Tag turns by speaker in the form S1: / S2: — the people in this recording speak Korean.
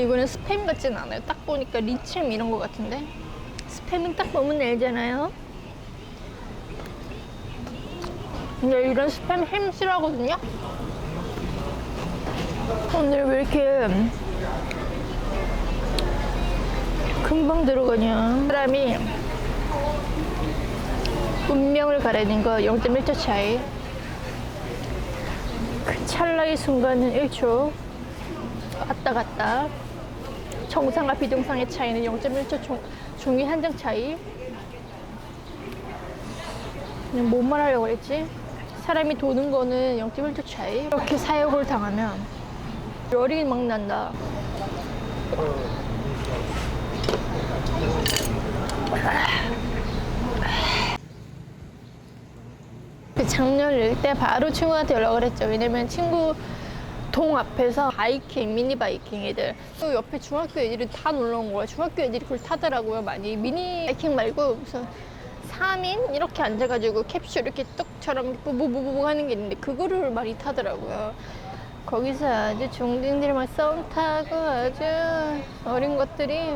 S1: 이거는 스팸 같진 않아요. 딱 보니까 리첼 이런 거 같은데. 스팸은 딱 보면 알잖아요. 근데 이런 스팸 햄 싫어하거든요. 오늘 왜 이렇게 금방 들어가냐. 사람이 운명을 가리는 거 0.1초 차이. 그 찰나의 순간은 1초. 왔다 갔다. 정상과 비정상의 차이는 0.1초 종, 종이 한 장 차이. 그냥 뭔 말하려고 했지? 사람이 도는 거는 0.1초 차이. 이렇게 사역을 당하면 열이 막 난다. 그 작년 일 때 바로 친구한테 연락을 했죠. 왜냐면 친구 동 앞에서 바이킹, 미니 바이킹 애들. 그 옆에 중학교 애들이 다 놀러 온 거야. 중학교 애들이 그걸 타더라고요, 많이. 미니 바이킹 말고 무슨 3인 이렇게 앉아가지고 캡슐 이렇게 떡처럼 부부부부 하는 게 있는데 그거를 많이 타더라고요. 거기서 아주 중딩들이 막썸 타고 아주 어린 것들이